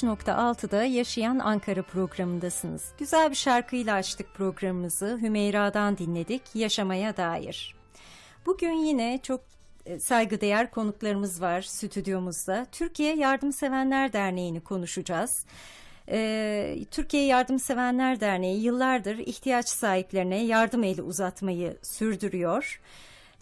95.6'da Yaşayan Ankara programındasınız. Güzel bir şarkıyla açtık programımızı. Hümeyra'dan dinledik. Yaşamaya dair. Bugün yine çok e, saygıdeğer konuklarımız var stüdyomuzda. Türkiye Yardımsevenler Derneği'ni konuşacağız. Ee, Türkiye Yardımsevenler Derneği yıllardır ihtiyaç sahiplerine yardım eli uzatmayı sürdürüyor.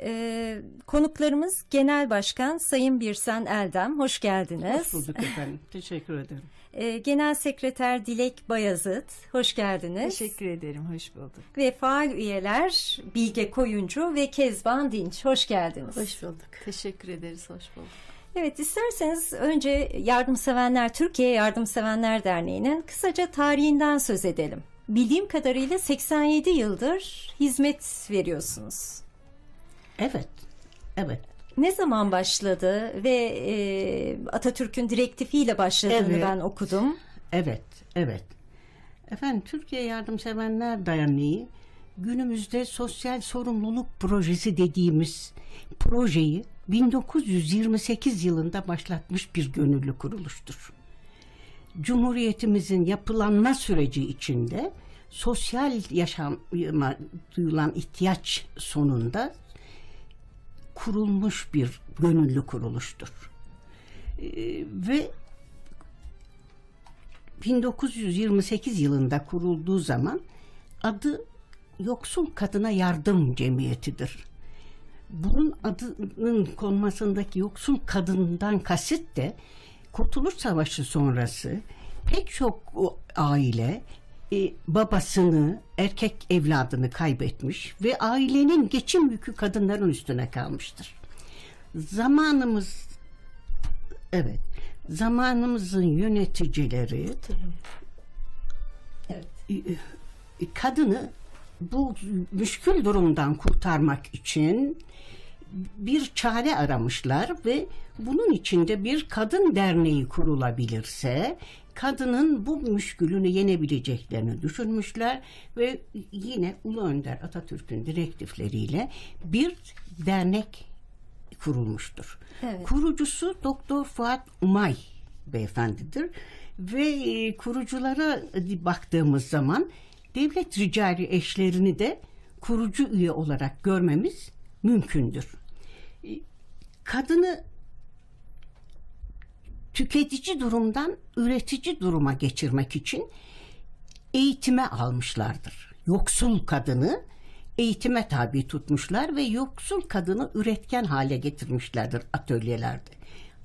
Ee, konuklarımız Genel Başkan Sayın Birsen Eldem, hoş geldiniz. Hoş bulduk efendim. Teşekkür ederim. Ee, Genel Sekreter Dilek Bayazıt, hoş geldiniz. Teşekkür ederim, hoş bulduk. Ve faal üyeler Bilge Koyuncu ve Kezban Dinç, hoş geldiniz. Hoş bulduk. Teşekkür ederiz, hoş bulduk. Evet, isterseniz önce Yardımsevenler, Türkiye Yardımsevenler Derneği'nin kısaca tarihinden söz edelim. Bildiğim kadarıyla 87 yıldır hizmet veriyorsunuz. Evet. Evet. Ne zaman başladı ve e, Atatürk'ün direktifiyle başladığını Evet. ben okudum. Evet. Evet. Efendim Türkiye Yardımsevenler Derneği günümüzde sosyal sorumluluk projesi dediğimiz projeyi 1928 yılında başlatmış bir gönüllü kuruluştur. Cumhuriyetimizin yapılanma süreci içinde sosyal yaşama duyulan ihtiyaç sonunda kurulmuş bir gönüllü kuruluştur. Ee, ve 1928 yılında kurulduğu zaman adı Yoksul Kadına Yardım Cemiyeti'dir. Bunun adının konmasındaki yoksul kadından kasıt de Kurtuluş Savaşı sonrası pek çok aile e, babasını, erkek evladını kaybetmiş ve ailenin geçim yükü kadınların üstüne kalmıştır. Zamanımız evet zamanımızın yöneticileri Evet. e, e, kadını bu müşkül durumdan kurtarmak için bir çare aramışlar ve bunun içinde bir kadın derneği kurulabilirse kadının bu müşkülünü yenebileceklerini düşünmüşler ve yine Ulu Önder Atatürk'ün direktifleriyle bir dernek kurulmuştur. Evet. Kurucusu Doktor Fuat Umay beyefendidir ve e, kuruculara baktığımız zaman devlet ricali eşlerini de kurucu üye olarak görmemiz mümkündür. E, Kadını tüketici durumdan üretici duruma geçirmek için eğitime almışlardır. Yoksul kadını eğitime tabi tutmuşlar ve yoksul kadını üretken hale getirmişlerdir atölyelerde.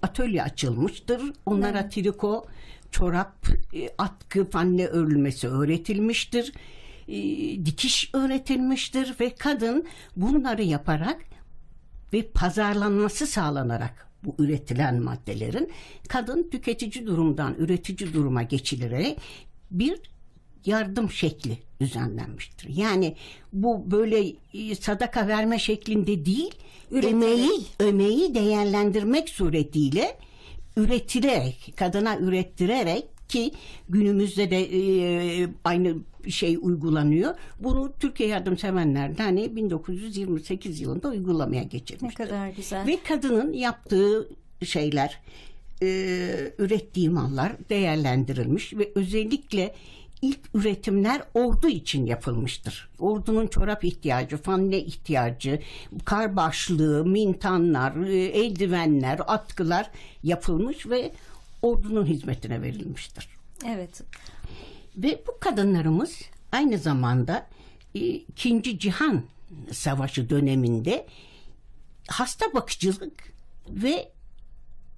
Atölye açılmıştır. Onlara triko, çorap, e, atkı, fanne örülmesi öğretilmiştir. E, Dikiş öğretilmiştir ve kadın bunları yaparak ve pazarlanması sağlanarak bu üretilen maddelerin kadın tüketici durumdan üretici duruma geçilerek bir yardım şekli düzenlenmiştir. Yani bu böyle e, sadaka verme şeklinde değil, Üreterek. emeği emeği değerlendirmek suretiyle üretilerek, kadına ürettirerek ki günümüzde de e, aynı şey uygulanıyor. Bunu Türkiye Yardımsevenler Derneği 1928 yılında uygulamaya Ne geçirmiştir. kadar güzel. Ve kadının yaptığı şeyler, e, ürettiği mallar değerlendirilmiş ve özellikle ilk üretimler ordu için yapılmıştır. Ordunun çorap ihtiyacı, fanne ihtiyacı, kar başlığı, mintanlar, e, eldivenler, atkılar yapılmış ve ordunun hizmetine verilmiştir. Evet. Ve bu kadınlarımız aynı zamanda e, İkinci Cihan Savaşı döneminde hasta bakıcılık ve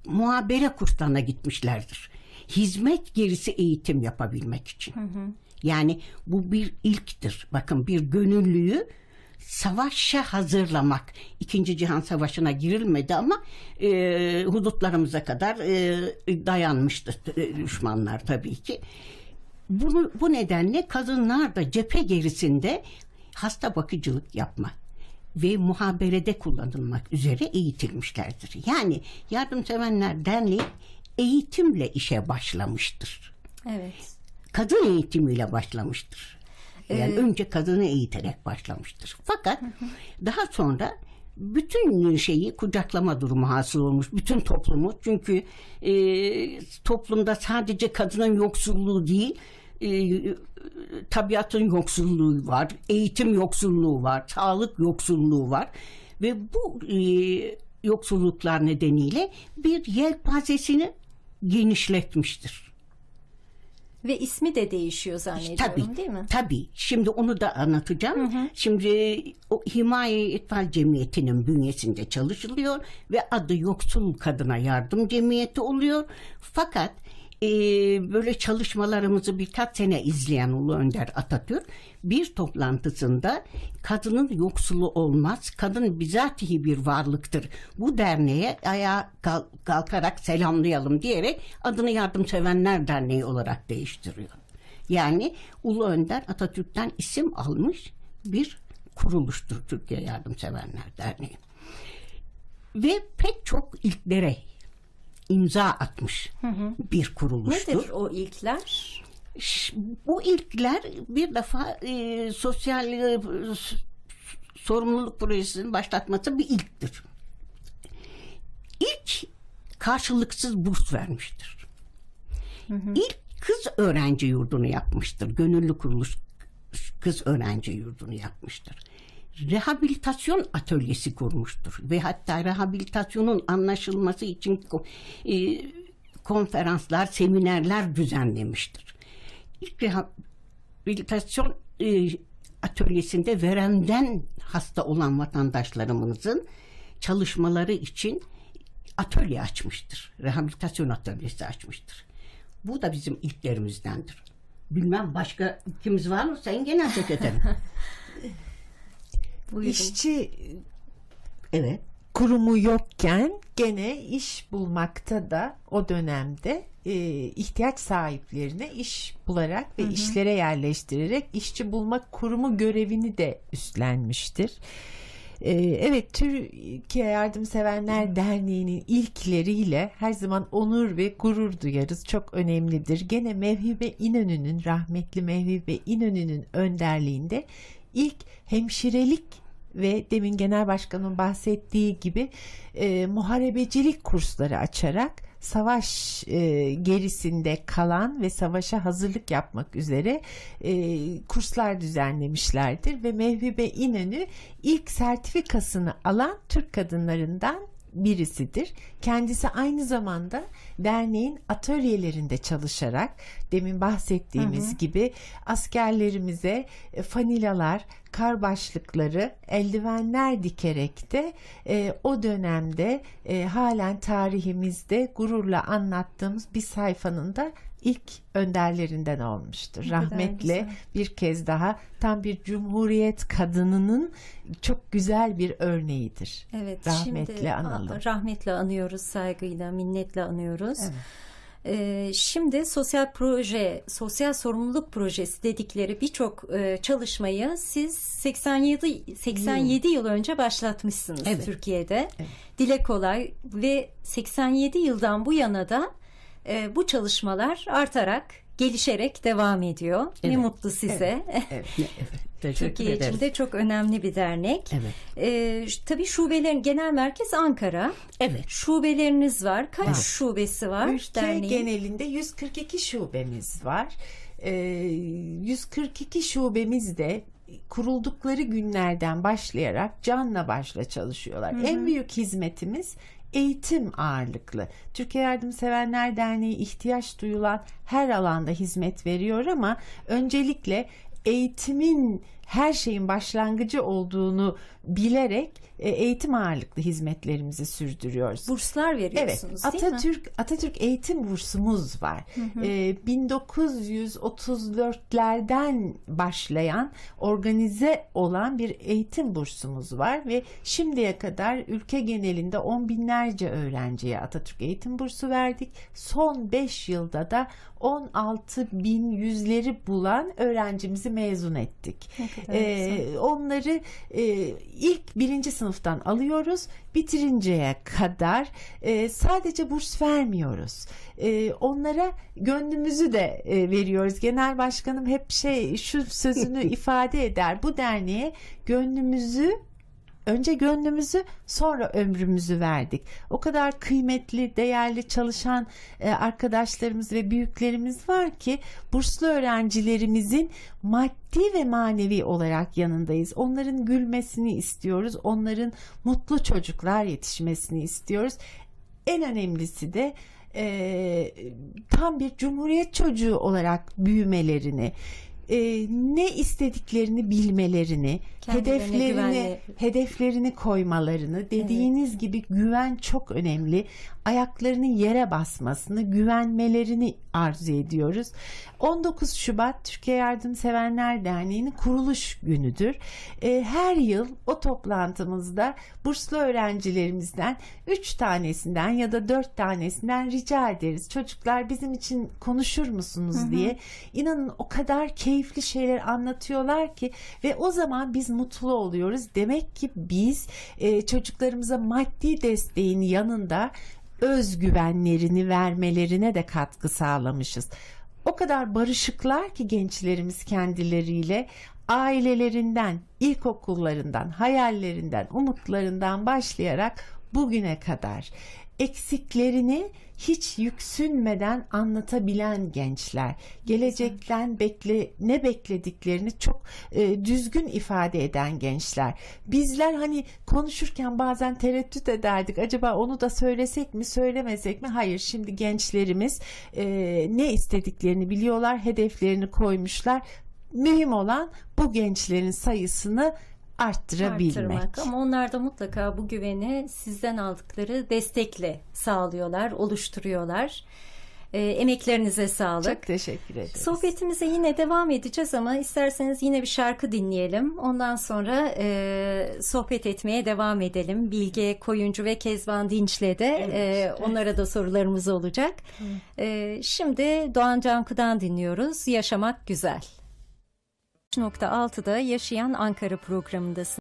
muhabere kurslarına gitmişlerdir. Hizmet gerisi eğitim yapabilmek için. Yani bu bir ilktir. Bakın bir gönüllüyü savaşa hazırlamak. İkinci Cihan Savaşı'na girilmedi ama e, hudutlarımıza kadar e, dayanmıştı e, düşmanlar tabii ki. Bunu, bu nedenle kadınlar da cephe gerisinde hasta bakıcılık yapma ve muhaberede kullanılmak üzere eğitilmişlerdir. Yani Yardımsevenler Derneği eğitimle işe başlamıştır. Evet. Kadın eğitimiyle başlamıştır. Yani önce kadını eğiterek başlamıştır. Fakat daha sonra bütün şeyi kucaklama durumu hasıl olmuş. Bütün toplumu. Çünkü e, toplumda sadece kadının yoksulluğu değil, e, tabiatın yoksulluğu var, eğitim yoksulluğu var, sağlık yoksulluğu var ve bu e, yoksulluklar nedeniyle bir yelpazesini genişletmiştir. Ve ismi de değişiyor zannediyorum Tabii, değil mi? tabii. Şimdi onu da anlatacağım. Şimdi o Himaye İtfal Cemiyeti'nin bünyesinde çalışılıyor ve adı Yoksul Kadına Yardım Cemiyeti oluyor. Fakat e, böyle çalışmalarımızı birkaç sene izleyen Ulu Önder Atatürk bir toplantısında kadının yoksulu olmaz, kadın bizatihi bir varlıktır. Bu derneğe ayağa kalk- kalkarak selamlayalım diyerek adını Yardımsevenler Derneği olarak değiştiriyor. Yani Ulu Önder Atatürk'ten isim almış bir kuruluştur Türkiye Yardımsevenler Derneği. Ve pek çok ilklere imza atmış bir kuruluştur. Nedir o ilkler? Bu ilkler bir defa e, sosyal e, sorumluluk projesinin başlatması bir ilktir. İlk karşılıksız burs vermiştir. İlk kız öğrenci yurdunu yapmıştır. Gönüllü kuruluş kız öğrenci yurdunu yapmıştır. Rehabilitasyon atölyesi kurmuştur ve hatta rehabilitasyonun anlaşılması için e, konferanslar, seminerler düzenlemiştir. İlk rehabilitasyon e, atölyesinde veremden hasta olan vatandaşlarımızın çalışmaları için atölye açmıştır. Rehabilitasyon atölyesi açmıştır. Bu da bizim ilklerimizdendir. Bilmem başka ikimiz var mı? Sen gene hareket edelim. Buyurun. İşçi evet. kurumu yokken gene iş bulmakta da o dönemde e, ihtiyaç sahiplerine iş bularak ve işlere yerleştirerek işçi bulmak kurumu görevini de üstlenmiştir. E, evet Türkiye Yardımsevenler Derneği'nin ilkleriyle her zaman onur ve gurur duyarız. Çok önemlidir. Gene Mevhibe İnönü'nün rahmetli Mevhibe İnönü'nün önderliğinde ilk hemşirelik ve demin genel başkanın bahsettiği gibi e, muharebecilik kursları açarak savaş e, gerisinde kalan ve savaşa hazırlık yapmak üzere e, kurslar düzenlemişlerdir ve Mevhibe İnönü ilk sertifikasını alan Türk kadınlarından birisidir. Kendisi aynı zamanda derneğin atölyelerinde çalışarak demin bahsettiğimiz gibi askerlerimize e, fanilalar, kar başlıkları, eldivenler dikerek de e, o dönemde e, halen tarihimizde gururla anlattığımız bir sayfanın da ilk önderlerinden olmuştur. kadar Rahmetle bir kez daha tam bir cumhuriyet kadınının çok güzel bir örneğidir. Evet, Rahmetle şimdi analım. rahmetle anıyoruz, saygıyla, minnetle anıyoruz. Ee, şimdi sosyal proje, sosyal sorumluluk projesi dedikleri birçok e, çalışmayı siz 87 87 yıl önce başlatmışsınız Evet. Türkiye'de. Dile kolay ve 87 yıldan bu yana da e, bu çalışmalar artarak, gelişerek devam ediyor. Ne Evet. mutlu size. Evet. Teşekkür Türkiye ederiz. için de çok önemli bir dernek. Evet. Ee, tabii şubelerin genel merkez Ankara. Evet. Şubeleriniz var. Kaç Evet. şubesi var Ülke derneğin? genelinde 142 şubemiz var. Ee, 142 şubemiz de kuruldukları günlerden başlayarak canla başla çalışıyorlar. En büyük hizmetimiz eğitim ağırlıklı. Türkiye Yardımsevenler Derneği ihtiyaç duyulan her alanda hizmet veriyor ama öncelikle eğitimin her şeyin başlangıcı olduğunu bilerek e, eğitim ağırlıklı hizmetlerimizi sürdürüyoruz. Burslar Evet, veriyorsunuz değil mi? Atatürk Atatürk eğitim bursumuz var. Ee, 1934'lerden başlayan organize olan bir eğitim bursumuz var ve şimdiye kadar ülke genelinde on binlerce öğrenciye Atatürk eğitim bursu verdik. Son 5 yılda da 16 bin yüzleri bulan öğrencimizi mezun ettik. Ne kadar Ee, onları e, ilk birinci sınıftan alıyoruz bitirinceye kadar e, sadece burs vermiyoruz. E, onlara gönlümüzü de e, veriyoruz. Genel başkanım hep şey şu sözünü ifade eder. Bu derneğe gönlümüzü önce gönlümüzü sonra ömrümüzü verdik. O kadar kıymetli, değerli çalışan e, arkadaşlarımız ve büyüklerimiz var ki burslu öğrencilerimizin maddi ve manevi olarak yanındayız. Onların gülmesini istiyoruz. Onların mutlu çocuklar yetişmesini istiyoruz. En önemlisi de e, tam bir cumhuriyet çocuğu olarak büyümelerini, e, ne istediklerini bilmelerini, Kendilerine hedeflerini güvenli- hedeflerini koymalarını, dediğiniz gibi güven çok önemli. Ayaklarının yere basmasını, güvenmelerini arzu ediyoruz. 19 Şubat Türkiye Yardımsevenler Derneği'nin kuruluş günüdür. E, her yıl o toplantımızda burslu öğrencilerimizden 3 tanesinden ya da 4 tanesinden rica ederiz. Çocuklar bizim için konuşur musunuz diye. İnanın o kadar keyifli şeyler anlatıyorlar ki ve o zaman biz mutlu oluyoruz. Demek ki biz e, çocuklarımıza maddi desteğin yanında özgüvenlerini vermelerine de katkı sağlamışız. O kadar barışıklar ki gençlerimiz kendileriyle ailelerinden, ilkokullarından, hayallerinden, umutlarından başlayarak bugüne kadar eksiklerini hiç yüksünmeden anlatabilen gençler. Gelecekten bekle ne beklediklerini çok e, düzgün ifade eden gençler. Bizler hani konuşurken bazen tereddüt ederdik. Acaba onu da söylesek mi, söylemesek mi? Hayır. Şimdi gençlerimiz e, ne istediklerini biliyorlar, hedeflerini koymuşlar. Mühim olan bu gençlerin sayısını arttırabilmek. Arttırmak. Ama onlar da mutlaka bu güveni sizden aldıkları destekle sağlıyorlar, oluşturuyorlar. E, emeklerinize sağlık. Çok teşekkür ederim. Sohbetimize yine devam edeceğiz ama isterseniz yine bir şarkı dinleyelim. Ondan sonra e, sohbet etmeye devam edelim. Bilge Koyuncu ve Kezban Dinç'le de e, onlara da sorularımız olacak. E, şimdi Doğan Canku'dan dinliyoruz. Yaşamak Güzel. 3.6'da Yaşayan Ankara programındasın.